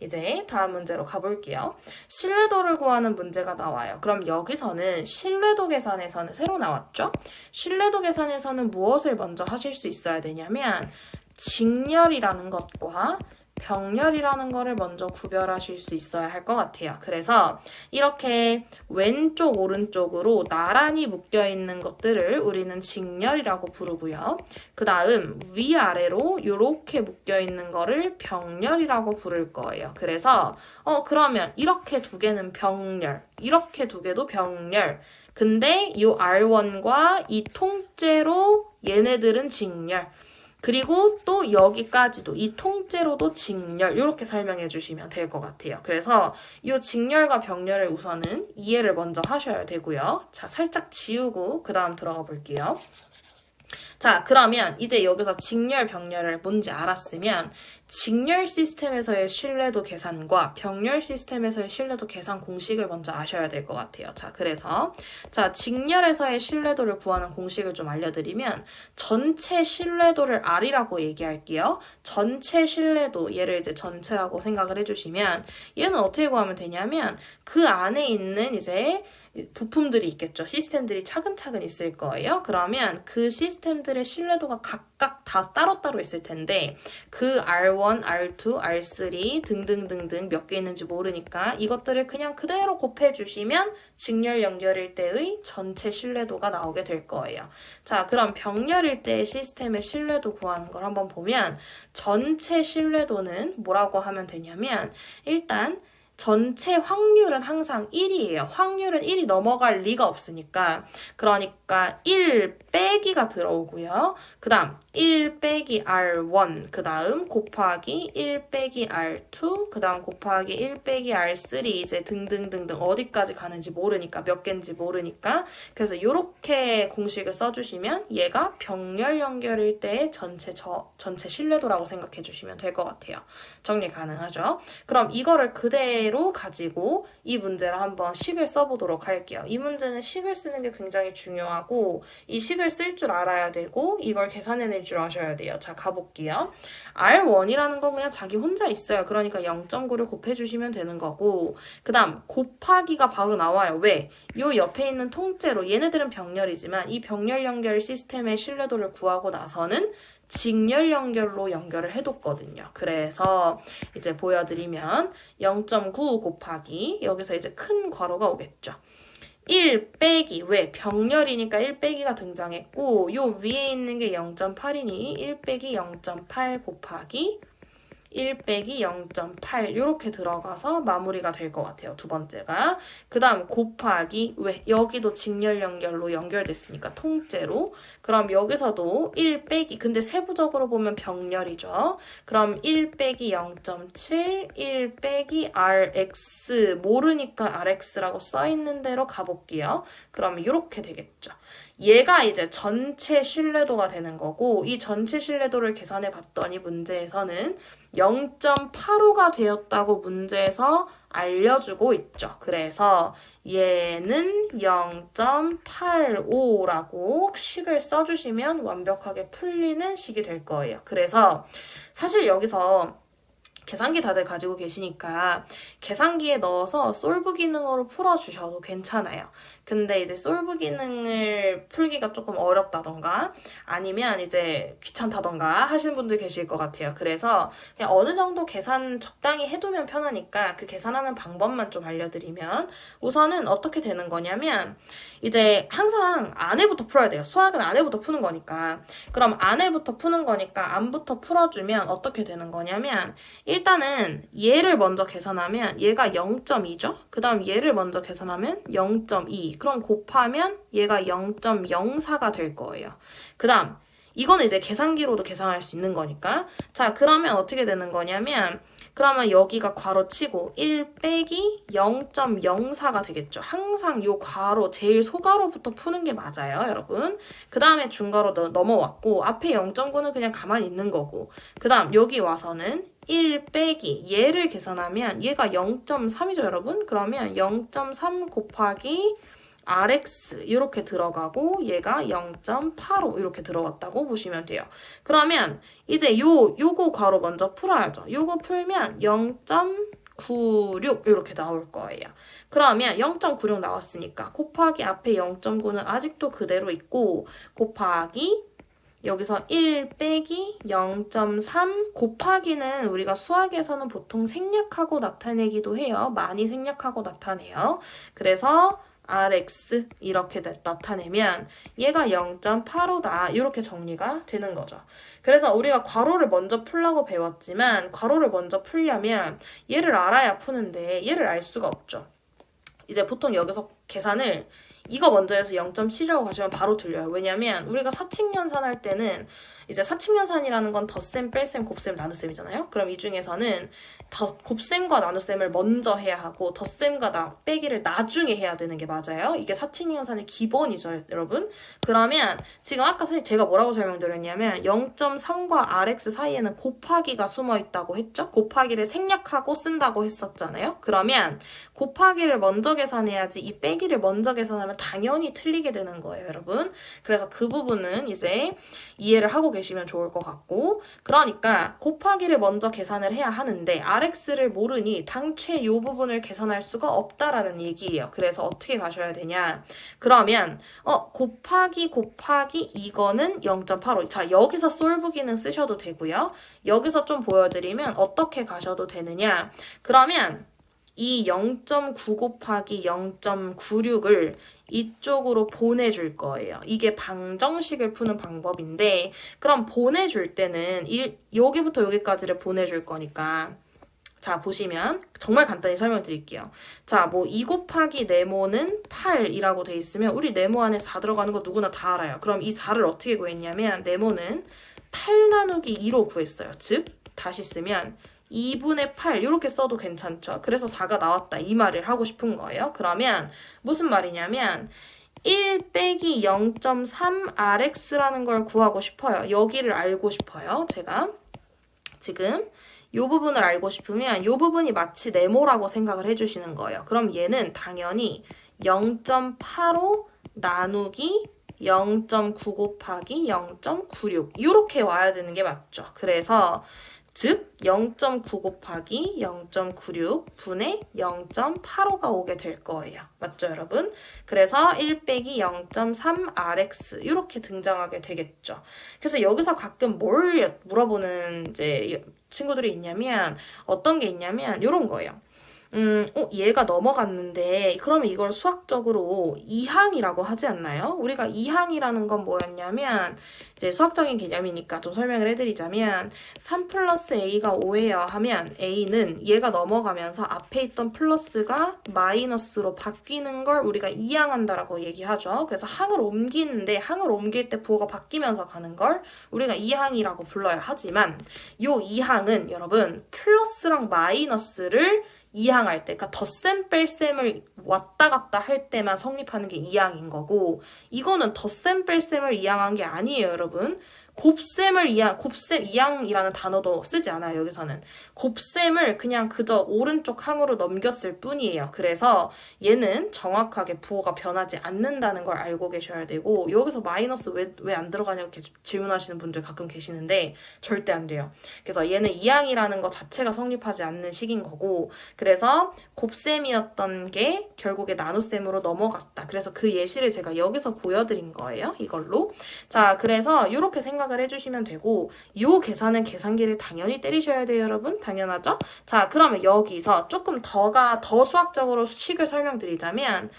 이제 다음 문제로 가볼게요. 신뢰도를 구하는 문제가 나와요. 그럼 여기서는 신뢰도 계산에서는 새로 나왔죠? 신뢰도 계산에서는 무엇을 먼저 하실 수 있어야 되냐면 직렬이라는 것과 병렬이라는 거를 먼저 구별하실 수 있어야 할 것 같아요. 그래서 이렇게 왼쪽, 오른쪽으로 나란히 묶여 있는 것들을 우리는 직렬이라고 부르고요. 그 다음 위아래로 이렇게 묶여 있는 거를 병렬이라고 부를 거예요. 그래서 어 그러면 이렇게 두 개는 병렬, 이렇게 두 개도 병렬. 근데 이 R1과 이 통째로 얘네들은 직렬. 그리고 또 여기까지도 이 통째로도 직렬 이렇게 설명해 주시면 될 것 같아요. 그래서 이 직렬과 병렬을 우선은 이해를 먼저 하셔야 되고요. 자, 살짝 지우고 그 다음 들어가 볼게요. 자, 그러면 이제 여기서 직렬, 병렬을 뭔지 알았으면 직렬 시스템에서의 신뢰도 계산과 병렬 시스템에서의 신뢰도 계산 공식을 먼저 아셔야 될 것 같아요. 자, 그래서 자, 직렬에서의 신뢰도를 구하는 공식을 좀 알려드리면 전체 신뢰도를 R이라고 얘기할게요. 전체 신뢰도, 얘를 이제 전체라고 생각을 해주시면 얘는 어떻게 구하면 되냐면 그 안에 있는 이제 부품들이 있겠죠. 시스템들이 차근차근 있을 거예요. 그러면 그 시스템들의 신뢰도가 각각 다 따로따로 있을 텐데 그 R1, R2, R3 등등등등 몇 개 있는지 모르니까 이것들을 그냥 그대로 곱해 주시면 직렬 연결일 때의 전체 신뢰도가 나오게 될 거예요. 자, 그럼 병렬일 때의 시스템의 신뢰도 구하는 걸 한번 보면 전체 신뢰도는 뭐라고 하면 되냐면 일단 전체 확률은 항상 1이에요. 확률은 1이 넘어갈 리가 없으니까. 그러니까 1 빼기가 들어오고요. 그 다음 1 빼기 R1, 그 다음 곱하기 1 빼기 R2, 그 다음 곱하기 1 빼기 R3 이제 등등등등 어디까지 가는지 모르니까 몇 개인지 모르니까 그래서 이렇게 공식을 써주시면 얘가 병렬 연결일 때의 전체 저, 전체 신뢰도라고 생각해 주시면 될 것 같아요. 정리 가능하죠? 그럼 이거를 그대로 가지고 이 문제를 한번 식을 써보도록 할게요. 이 문제는 식을 쓰는 게 굉장히 중요하고 이 식을 쓸 줄 알아야 되고 이걸 계산해낼 줄 아셔야 돼요. 자 가볼게요. R1이라는 건 그냥 자기 혼자 있어요. 그러니까 0.9를 곱해주시면 되는 거고 그 다음 곱하기가 바로 나와요. 왜? 요 옆에 있는 통째로 얘네들은 병렬이지만 이 병렬 연결 시스템의 신뢰도를 구하고 나서는 직렬 연결로 연결을 해뒀거든요. 그래서 이제 보여드리면 0.9 곱하기 여기서 이제 큰 괄호가 오겠죠. 1 빼기 왜? 병렬이니까 1 빼기가 등장했고 요 위에 있는 게 0.8이니 1 빼기 0.8 곱하기 1 빼기 0.8 이렇게 들어가서 마무리가 될 것 같아요. 두 번째가. 그 다음 곱하기 왜 여기도 직렬 연결로 연결됐으니까 통째로. 그럼 여기서도 1 빼기 근데 세부적으로 보면 병렬이죠. 그럼 1 빼기 0.7 1 빼기 rx 모르니까 rx라고 써있는 대로 가볼게요. 그럼 이렇게 되겠죠. 얘가 이제 전체 신뢰도가 되는 거고 이 전체 신뢰도를 계산해 봤더니 문제에서는 0.85가 되었다고 문제에서 알려주고 있죠. 그래서 얘는 0.85라고 식을 써주시면 완벽하게 풀리는 식이 될 거예요. 그래서 사실 여기서 계산기 다들 가지고 계시니까 계산기에 넣어서 솔브 기능으로 풀어주셔도 괜찮아요. 근데 이제 솔브 기능을 풀기가 조금 어렵다던가 아니면 이제 귀찮다던가 하시는 분들 계실 것 같아요. 그래서 그냥 어느 정도 계산 적당히 해두면 편하니까 그 계산하는 방법만 좀 알려드리면 우선은 어떻게 되는 거냐면 이제 항상 안에부터 풀어야 돼요. 수학은 안에부터 푸는 거니까. 그럼 안에부터 푸는 거니까 안부터 풀어주면 어떻게 되는 거냐면 일단은 얘를 먼저 계산하면 얘가 0.2죠? 그 다음 얘를 먼저 계산하면 0.2 그럼 곱하면 얘가 0.04가 될 거예요. 그 다음 이거는 이제 계산기로도 계산할 수 있는 거니까 자 그러면 어떻게 되는 거냐면 그러면 여기가 괄호 치고 1 빼기 0.04가 되겠죠. 항상 요 괄호 제일 소괄호부터 푸는 게 맞아요 여러분. 그 다음에 중괄호 넘어왔고 앞에 0.9는 그냥 가만히 있는 거고 그 다음 여기 와서는 1 빼기 얘를 계산하면 얘가 0.3이죠 여러분. 그러면 0.3 곱하기 RX 이렇게 들어가고 얘가 0.85 이렇게 들어갔다고 보시면 돼요. 그러면 이제 요 요거 괄호 먼저 풀어야죠. 요거 풀면 0. 0.96 이렇게 나올 거예요. 그러면 0.96 나왔으니까 곱하기 앞에 0.9는 아직도 그대로 있고 곱하기 여기서 1 빼기 0.3 곱하기는 우리가 수학에서는 보통 생략하고 나타내기도 해요. 많이 생략하고 나타내요. 그래서 Rx 이렇게 나타내면 얘가 0.85다 이렇게 정리가 되는 거죠. 그래서 우리가 괄호를 먼저 풀라고 배웠지만 괄호를 먼저 풀려면 얘를 알아야 푸는데 얘를 알 수가 없죠. 이제 보통 여기서 계산을 이거 먼저 해서 0.7이라고 가시면 바로 들려요. 왜냐면 우리가 사칙연산 할 때는 이제 사칙연산이라는 건 덧셈, 뺄셈, 곱셈, 나눗셈이잖아요. 그럼 이 중에서는 더, 곱셈과 나눗셈을 먼저 해야 하고 덧셈과 나, 빼기를 나중에 해야 되는 게 맞아요. 이게 사칙연산의 기본이죠, 여러분. 그러면 지금 아까 제가 뭐라고 설명드렸냐면 0.3과 Rx 사이에는 곱하기가 숨어 있다고 했죠? 곱하기를 생략하고 쓴다고 했었잖아요. 그러면 곱하기를 먼저 계산해야지 이 빼기를 먼저 계산하면 당연히 틀리게 되는 거예요, 여러분. 그래서 그 부분은 이제 이해를 하고 계 시면 좋을 것 같고 그러니까 곱하기를 먼저 계산을 해야 하는데 RX를 모르니 당최 이 부분을 계산할 수가 없다라는 얘기예요. 그래서 어떻게 가셔야 되냐 그러면 어 곱하기 곱하기 이거는 0.85. 자 여기서 솔브 기능 쓰셔도 되고요. 여기서 좀 보여드리면 어떻게 가셔도 되느냐 그러면 이0.9 곱하기 0.96을 이쪽으로 보내줄 거예요. 이게 방정식을 푸는 방법인데 그럼 보내줄 때는 이, 여기부터 여기까지를 보내줄 거니까 자 보시면 정말 간단히 설명드릴게요. 자뭐 2 곱하기 네모는 8이라고 돼 있으면 우리 네모 안에 4 들어가는 거 누구나 다 알아요. 그럼 이 4를 어떻게 구했냐면 네모는 8 나누기 2로 구했어요. 즉 다시 쓰면 2분의 8 이렇게 써도 괜찮죠. 그래서 4가 나왔다 이 말을 하고 싶은 거예요. 그러면 무슨 말이냐면 1 빼기 0.3 Rx라는 걸 구하고 싶어요. 여기를 알고 싶어요. 제가 지금 이 부분을 알고 싶으면 이 부분이 마치 네모라고 생각을 해주시는 거예요. 그럼 얘는 당연히 0.85 나누기 0.9 곱하기 0.96 이렇게 와야 되는 게 맞죠. 그래서 즉 0.9 곱하기 0.96 분의 0.85가 오게 될 거예요. 맞죠, 여러분? 그래서 1 빼기 0.3 Rx 이렇게 등장하게 되겠죠. 그래서 여기서 가끔 뭘 물어보는 이제 친구들이 있냐면 어떤 게 있냐면 이런 거예요. 음, 어, 얘가 넘어갔는데 그러면 이걸 수학적으로 이항이라고 하지 않나요? 우리가 이항이라는 건 뭐였냐면 이제 수학적인 개념이니까 좀 설명을 해드리자면 3 플러스 A가 5예요 하면 A는 얘가 넘어가면서 앞에 있던 플러스가 마이너스로 바뀌는 걸 우리가 이항한다라고 얘기하죠. 그래서 항을 옮기는데 항을 옮길 때 부호가 바뀌면서 가는 걸 우리가 이항이라고 불러야 하지만 이 이항은 여러분 플러스랑 마이너스를 이항할 때, 그러니까 덧셈 뺄셈을 왔다 갔다 할 때만 성립하는 게 이항인 거고, 이거는 덧셈 뺄셈을 이항한 게 아니에요, 여러분. 곱셈을 이항, 곱셈 이항이라는 단어도 쓰지 않아요, 여기서는. 곱셈을 그냥 그저 오른쪽 항으로 넘겼을 뿐이에요. 그래서 얘는 정확하게 부호가 변하지 않는다는 걸 알고 계셔야 되고, 여기서 마이너스 왜, 왜 안 들어가냐고 질문하시는 분들 가끔 계시는데, 절대 안 돼요. 그래서 얘는 이항이라는 것 자체가 성립하지 않는 식인 거고, 그래서 곱셈이었던 게 결국에 나눗셈으로 넘어갔다. 그래서 그 예시를 제가 여기서 보여드린 거예요, 이걸로. 자, 그래서 이렇게 생각 생각을 해주시면 되고 이 계산은 계산기를 당연히 때리셔야 돼요 여러분 당연하죠? 자 그러면 여기서 조금 더가 더 수학적으로 식을 설명드리자면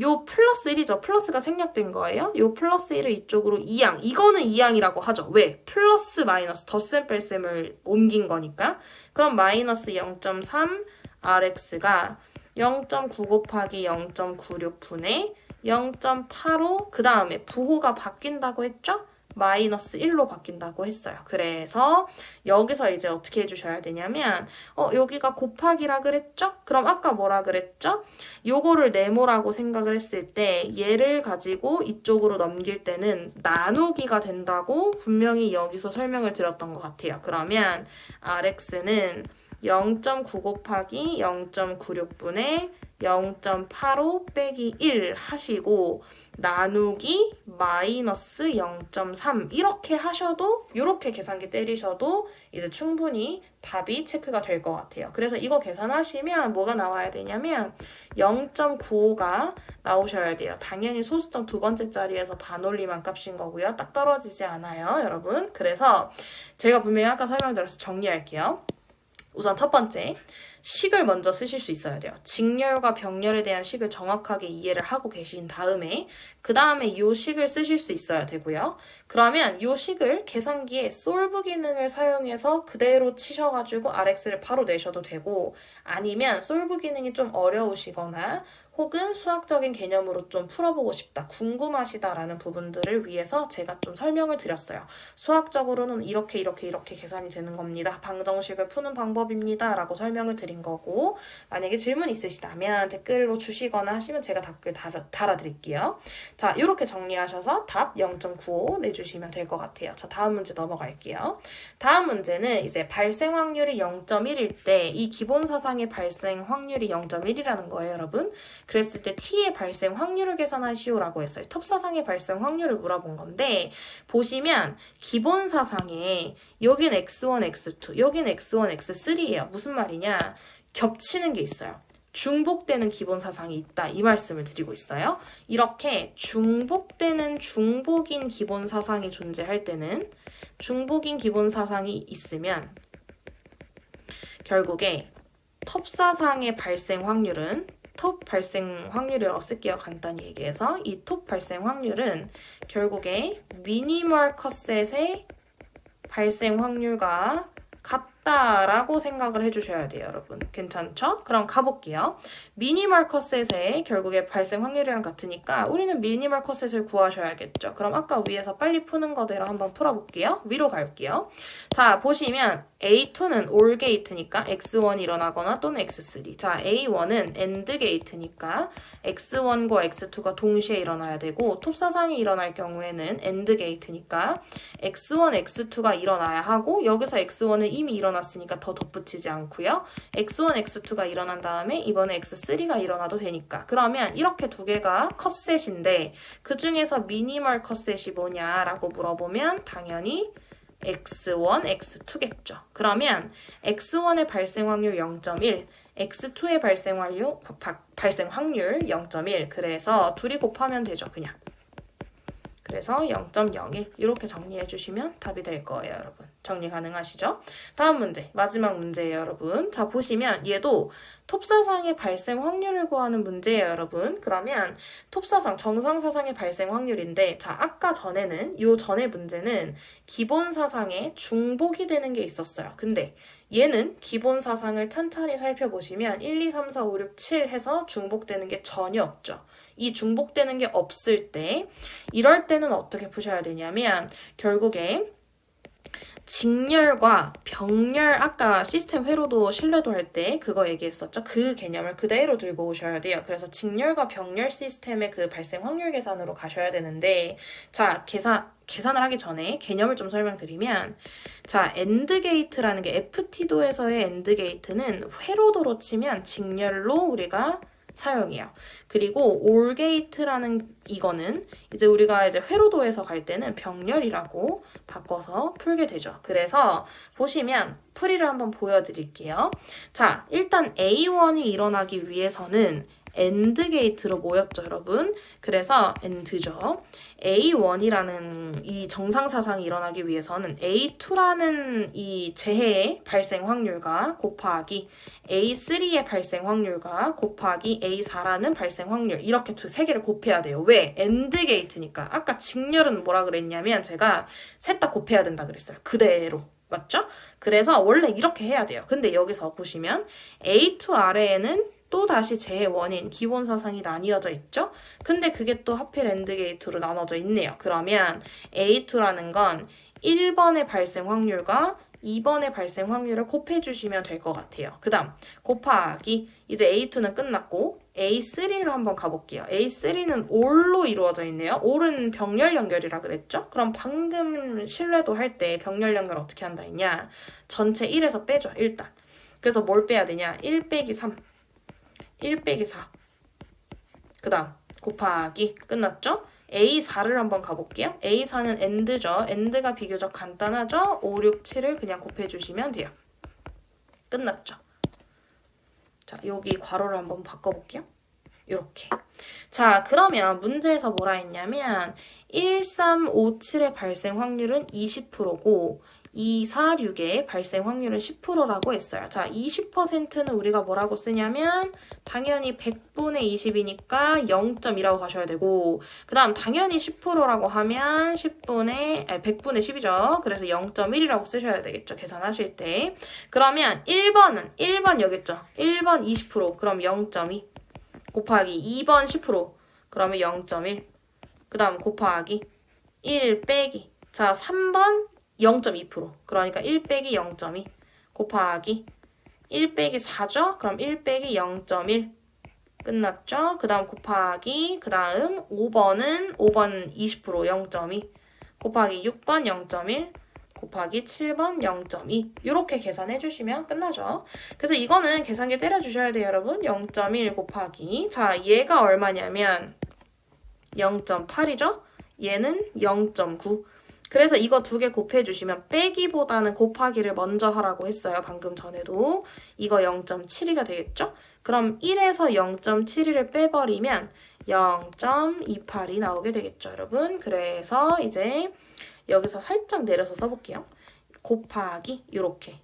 요 플러스 1이죠. 플러스가 생략된 거예요. 요 플러스 1을 이쪽으로 2항. 이거는 2항이라고 하죠. 왜? 플러스 마이너스 덧셈 뺄셈을 옮긴 거니까. 그럼 마이너스 0.3 Rx가 0.9 곱하기 0.96분의 0.85 그 다음에 부호가 바뀐다고 했죠? 마이너스 1로 바뀐다고 했어요. 그래서 여기서 이제 어떻게 해주셔야 되냐면 어 여기가 곱하기라 그랬죠? 그럼 아까 뭐라 그랬죠? 요거를 네모라고 생각을 했을 때 얘를 가지고 이쪽으로 넘길 때는 나누기가 된다고 분명히 여기서 설명을 드렸던 것 같아요. 그러면 Rx는 0.9 곱하기 0.96분의 0.85 빼기 1 하시고 나누기 마이너스 0.3 이렇게 하셔도 이렇게 계산기 때리셔도 이제 충분히 답이 체크가 될 것 같아요. 그래서 이거 계산하시면 뭐가 나와야 되냐면 0.95가 나오셔야 돼요. 당연히 소수점 두 번째 자리에서 반올림한 값인 거고요. 딱 떨어지지 않아요, 여러분. 그래서 제가 분명히 아까 설명드려서 정리할게요. 우선 첫 번째, 식을 먼저 쓰실 수 있어야 돼요. 직렬과 병렬에 대한 식을 정확하게 이해를 하고 계신 다음에 그 다음에 이 식을 쓰실 수 있어야 되고요. 그러면 이 식을 계산기에 솔브 기능을 사용해서 그대로 치셔가지고 RX를 바로 내셔도 되고 아니면 솔브 기능이 좀 어려우시거나 혹은 수학적인 개념으로 좀 풀어보고 싶다, 궁금하시다라는 부분들을 위해서 제가 좀 설명을 드렸어요. 수학적으로는 이렇게 이렇게 이렇게 계산이 되는 겁니다. 방정식을 푸는 방법입니다. 라고 설명을 드린 거고 만약에 질문 있으시다면 댓글로 주시거나 하시면 제가 답글 달아, 달아드릴게요. 자, 이렇게 정리하셔서 답 0.95 내주시면 될 것 같아요. 자, 다음 문제 넘어갈게요. 다음 문제는 이제 발생 확률이 0.1일 때 이 기본 사상의 발생 확률이 0.1이라는 거예요, 여러분. 그랬을 때 t의 발생 확률을 계산하시오라고 했어요. 톱사상의 발생 확률을 물어본 건데 보시면 기본 사상에 여긴 x1, x2, 여긴 x1, x3예요. 무슨 말이냐? 겹치는 게 있어요. 중복되는 기본 사상이 있다 이 말씀을 드리고 있어요. 이렇게 중복되는 중복인 기본 사상이 존재할 때는 중복인 기본 사상이 있으면 결국에 톱사상의 발생 확률은 톱 발생 확률이라고 쓸게요. 간단히 얘기해서 이 톱 발생 확률은 결국에 미니멀 컷셋의 발생 확률과 같다라고 생각을 해주셔야 돼요, 여러분. 괜찮죠? 그럼 가볼게요. 미니멀 컷셋의 결국에 발생 확률이랑 같으니까 우리는 미니멀 컷셋을 구하셔야겠죠. 그럼 아까 위에서 빨리 푸는 거대로 한번 풀어볼게요. 위로 갈게요. 자, 보시면 A2는 OR 게이트니까 X1이 일어나거나 또는 X3. 자, A1은 AND 게이트니까 X1과 X2가 동시에 일어나야 되고 톱사상이 일어날 경우에는 AND 게이트니까 X1, X2가 일어나야 하고 여기서 X1은 이미 일어났으니까 더 덧붙이지 않고요. X1, X2가 일어난 다음에 이번에 X3가 일어나도 되니까 그러면 이렇게 두 개가 컷셋인데 그 중에서 미니멀 컷셋이 뭐냐라고 물어보면 당연히 x1, x2겠죠. 그러면 x1의 발생 확률 0.1, x2의 발생 확률, 발생 확률 0.1. 그래서 둘이 곱하면 되죠, 그냥. 그래서 0.01 이렇게 정리해 주시면 답이 될 거예요, 여러분. 정리 가능하시죠? 다음 문제, 마지막 문제예요, 여러분. 자, 보시면 얘도 톱사상의 발생 확률을 구하는 문제예요, 여러분. 그러면 톱사상, 정상사상의 발생 확률인데 자, 아까 전에는 요 전에 문제는 기본 사상에 중복이 되는 게 있었어요. 근데 얘는 기본 사상을 천천히 살펴보시면 1, 2, 3, 4, 5, 6, 7 해서 중복되는 게 전혀 없죠. 이 중복되는 게 없을 때 이럴 때는 어떻게 푸셔야 되냐면 결국에 직렬과 병렬 아까 시스템 회로도 신뢰도 할 때 그거 얘기했었죠. 그 개념을 그대로 들고 오셔야 돼요. 그래서 직렬과 병렬 시스템의 그 발생 확률 계산으로 가셔야 되는데 자 계산 계산을 하기 전에 개념을 좀 설명드리면 자 엔드 게이트라는 게 FT도에서의 엔드 게이트는 회로도로 치면 직렬로 우리가 사용해요. 그리고 올게이트라는 이거는 이제 우리가 이제 회로도에서 갈 때는 병렬이라고 바꿔서 풀게 되죠. 그래서 보시면 풀이를 한번 보여드릴게요. 자, 일단 A1이 일어나기 위해서는 엔드 게이트로 모였죠, 여러분. 그래서 엔드죠. A1이라는 이 정상 사상이 일어나기 위해서는 A2라는 이 재해의 발생 확률과 곱하기 A3의 발생 확률과 곱하기 A4라는 발생 확률 이렇게 두 세 개를 곱해야 돼요. 왜? 엔드 게이트니까. 아까 직렬은 뭐라 그랬냐면 제가 셋 다 곱해야 된다 그랬어요. 그대로. 맞죠? 그래서 원래 이렇게 해야 돼요. 근데 여기서 보시면 A2 아래에는 또 다시 제 원인, 기본 사상이 나뉘어져 있죠? 근데 그게 또 하필 엔드게이트로 나눠져 있네요. 그러면 A2라는 건 1번의 발생 확률과 2번의 발생 확률을 곱해주시면 될 것 같아요. 그 다음 곱하기 이제 A2는 끝났고 A3를 한번 가볼게요. A3는 올로 이루어져 있네요. 올은 병렬 연결이라 그랬죠? 그럼 방금 신뢰도 할 때 병렬 연결 어떻게 한다 했냐? 전체 1에서 빼죠, 일단. 그래서 뭘 빼야 되냐? 1 빼기 3, 1 빼기 4. 그 다음 곱하기 끝났죠? A4를 한번 가볼게요. A4는 end죠. end가 비교적 간단하죠? 5, 6, 7을 그냥 곱해주시면 돼요. 끝났죠? 자, 여기 괄호를 한번 바꿔볼게요. 이렇게. 자, 그러면 문제에서 뭐라 했냐면 1357의 발생 확률은 20%고 246의 발생 확률은 10%라고 했어요. 자, 20%는 우리가 뭐라고 쓰냐면 당연히 100분의 20이니까 0.2라고 가셔야 되고 그 다음 당연히 10%라고 하면 10분의 아니 100분의 10이죠. 그래서 0.1이라고 쓰셔야 되겠죠. 계산하실 때. 그러면 1번은 1번 여기 있죠. 1번 20% 그럼 0.2 곱하기 2번 10% 그러면 0.1 그 다음 곱하기 1 빼기 자 3번 0.2% 그러니까 1 빼기 0.2 곱하기 1 빼기 4죠? 그럼 1 빼기 0.1 끝났죠? 그 다음 곱하기 그 다음 5번은 5번 20% 0.2 곱하기 6번 0.1 곱하기 7번 0.2 이렇게 계산해 주시면 끝나죠. 그래서 이거는 계산기 때려 주셔야 돼요, 여러분. 0.1 곱하기 자 얘가 얼마냐면 0.8이죠? 얘는 0.9 그래서 이거 두 개 곱해주시면 빼기보다는 곱하기를 먼저 하라고 했어요. 방금 전에도. 이거 0.72가 되겠죠? 그럼 1에서 0.72를 빼버리면 0.28이 나오게 되겠죠, 여러분. 그래서 이제 여기서 살짝 내려서 써볼게요. 곱하기 이렇게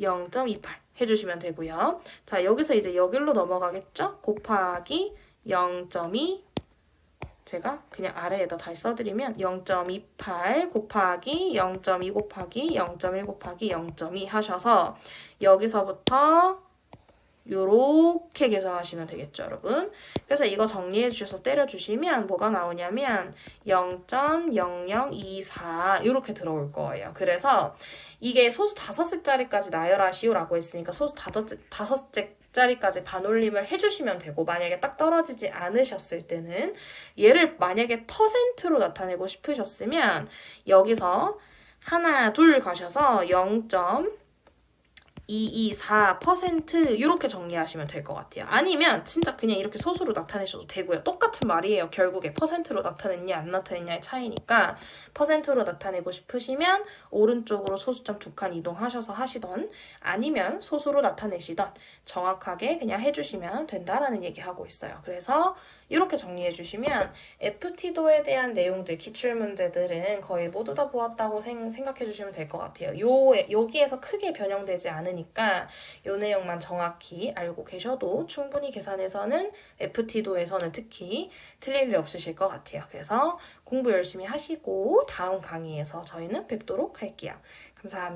0.28 해주시면 되고요. 자, 여기서 이제 여기로 넘어가겠죠? 곱하기 0.2 제가 그냥 아래에다 다시 써드리면 0.28 곱하기 0.2 곱하기 0.1 곱하기 0.2 하셔서 여기서부터 요렇게 계산하시면 되겠죠, 여러분. 그래서 이거 정리해 주셔서 때려 주시면 뭐가 나오냐면 0.0024 이렇게 들어올 거예요. 그래서 이게 소수 다섯 짝짜리까지 나열하시오라고 했으니까 소수 다섯, 다섯 짝짜리까지 반올림을 해주시면 되고 만약에 딱 떨어지지 않으셨을 때는 얘를 만약에 퍼센트로 나타내고 싶으셨으면 여기서 하나, 둘 가셔서 0. 224% 이렇게 정리하시면 될 것 같아요. 아니면 진짜 그냥 이렇게 소수로 나타내셔도 되고요. 똑같은 말이에요. 결국에 퍼센트로 나타냈냐 안 나타냈냐의 차이니까 퍼센트로 나타내고 싶으시면 오른쪽으로 소수점 두 칸 이동하셔서 하시던 아니면 소수로 나타내시던 정확하게 그냥 해주시면 된다라는 얘기하고 있어요. 그래서 이렇게 정리해 주시면 FT도에 대한 내용들, 기출문제들은 거의 모두 다 보았다고 생, 각해 주시면 될 것 같아요. 요, 여기에서 크게 변형되지 않으니까 요 내용만 정확히 알고 계셔도 충분히 계산해서는 FT도에서는 특히 틀릴 일 없으실 것 같아요. 그래서 공부 열심히 하시고 다음 강의에서 저희는 뵙도록 할게요. 감사합니다.